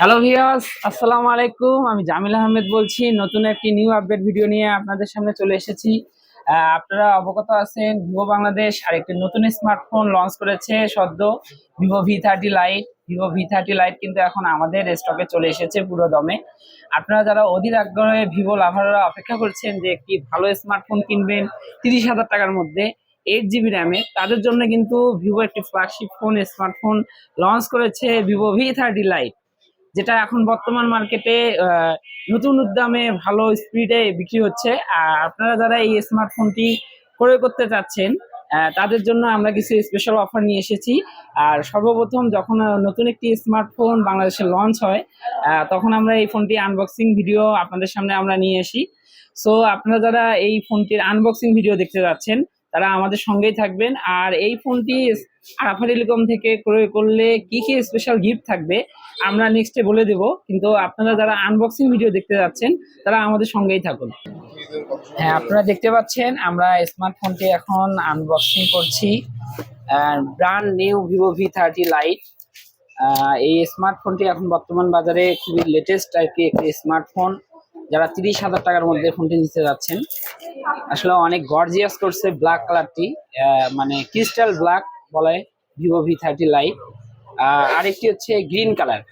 Hello viewers আসসালামু আলাইকুম। আমি জামিল আহমেদ বলছি। নতুন একটি নিউ আপডেট ভিডিও নিয়ে আপনাদের সামনে চলে এসেছি। আপনারা অবগত আছেন, ভিভো বাংলাদেশ আরেকটি নতুন স্মার্টফোন লঞ্চ করেছে সদ্য। Vivo V thirty lite Vivo V thirty lite কিন্তু এখন আমাদের স্টকে চলে এসেছে পুরো দমে আপনারা যারা অধীর আগ্রহে ভিভো লাভাররা অপেক্ষা করছেন যে একটি ভালো স্মার্টফোন কিনবেন, তিরিশ হাজার টাকার মধ্যে এইট জিবি র্যামে তাদের জন্য কিন্তু ভিভো একটি ফ্ল্যাগশিপ ফোন স্মার্টফোন লঞ্চ করেছে ভিভো ভি থার্টি লাইট যেটা এখন বর্তমান মার্কেটে নতুন উদ্যমে ভালো স্পিডে বিক্রি হচ্ছে। আর আপনারা যারা এই স্মার্টফোনটি ক্রয় করতে চাচ্ছেন তাদের জন্য আমরা কিছু স্পেশাল অফার নিয়ে এসেছি। আর সর্বপ্রথম যখন নতুন একটি স্মার্টফোন বাংলাদেশে লঞ্চ হয় তখন আমরা এই ফোনটি আনবক্সিং ভিডিও আপনাদের সামনে আমরা নিয়ে আসি। সো আপনারা যারা এই ফোনটির আনবক্সিং ভিডিও দেখতে যাচ্ছেন তারা আমাদের সঙ্গেই থাকবেন। আর এই ফোনটি আরাফা টেলিকম থেকে ক্রয় করলে কি কি স্পেশাল গিফট থাকবে, আমরা নেক্সটে বলে দেব। কিন্তু আপনারা যারা আনবক্সিং ভিডিও দেখতে যাচ্ছেন, তারা আমাদের সঙ্গেই থাকুন। হ্যাঁ আপনারা দেখতে পাচ্ছেন, আমরা স্মার্টফোনটি এখন আনবক্সিং করছি। Brand new Vivo V thirty lite এই স্মার্টফোনটি এখন বর্তমান বাজারে খুবই লেটেস্ট আর কি একটি স্মার্টফোন যারা তিরিশ হাজার টাকার মধ্যে ফোনটি নিতে যাচ্ছেন, আসলে অনেক গর্জিয়াস করছে ব্ল্যাক কালারটি মানে ক্রিস্টাল ব্ল্যাক বলে ভিভো ভি থার্টি লাইট আরেকটি হচ্ছে গ্রিন কালার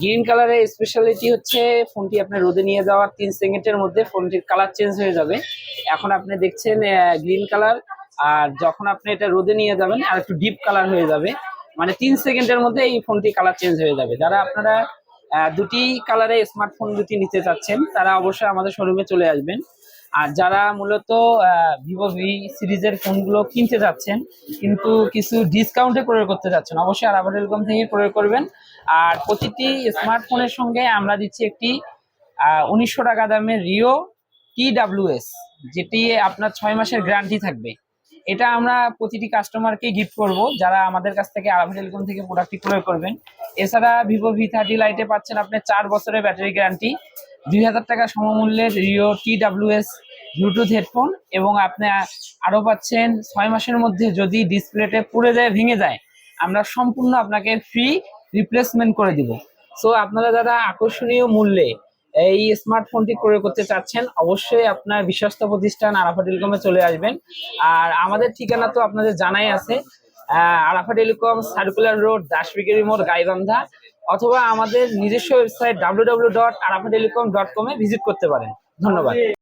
গ্রিন কালারের স্পেশালিটি হচ্ছে ফোনটি আপনার রোদে নিয়ে যাওয়ার তিন সেকেন্ডের মধ্যে ফোনটির কালার চেঞ্জ হয়ে যাবে। এখন আপনি দেখছেন গ্রিন কালার আর যখন আপনি এটা রোদে নিয়ে যাবেন, আর একটু ডিপ কালার হয়ে যাবে। মানে তিন সেকেন্ডের মধ্যে এই ফোনটি কালার চেঞ্জ হয়ে যাবে। যারা আপনারা দুটি কালারে স্মার্টফোন দুটি নিতে চাচ্ছেন, তারা অবশ্যই আমাদের শোরুমে চলে আসবেন। আর যারা মূলত ভিভো ভি সিরিজের ফোনগুলো কিনতে যাচ্ছেন কিন্তু কিছু ডিসকাউন্টে ক্রয় করতে যাচ্ছেন অবশ্যই আরাবা টেলিকম থেকে ক্রয় করবেন। আর প্রতিটি স্মার্টফোনের সঙ্গে আমরা দিচ্ছি একটি উনিশশো টাকা দামের রিও টি ডাব্লিউএস যেটি আপনার ছয় মাসের গ্যারান্টি থাকবে। এটা আমরা প্রতিটি কাস্টমারকে গিফট করব, যারা আমাদের কাছ থেকে আরাবা টেলিকম থেকে প্রোডাক্টটি ক্রয় করবেন। এছাড়া ভিভো ভি থার্টি লাইটে পাচ্ছেন আপনি চার বছরের ব্যাটারি গ্যারান্টি, দুই হাজার টাকা সমমূল্যের রিও টি ডাব্লিউএস ব্লুটুথ হেডফোন এবং আপনি আরও পাচ্ছেন ছয় মাসের মধ্যে যদি ডিসপ্লেতে পুড়ে যায়, ভেঙে যায়, আমরা সম্পূর্ণ আপনাকে ফ্রি রিপ্লেসমেন্ট করে দিব। সো আপনারা যারা আকর্ষণীয় মূল্যে এই স্মার্টফোনটি ক্রয় করতে চাচ্ছেন, অবশ্যই আপনার বিশ্বস্ত প্রতিষ্ঠান আরাফা টেলিকমে চলে আসবেন। আর আমাদের ঠিকানা তো আপনাদের জানাই আছে। আরাফা টেলিকম, সার্কুলার রোড দাসবিগেরি মোড় গাইবান্ধা, অথবা আমাদের নিজস্ব website W dot Arafa telecom dot কমে ভিজিট করতে পারেন। ধন্যবাদ।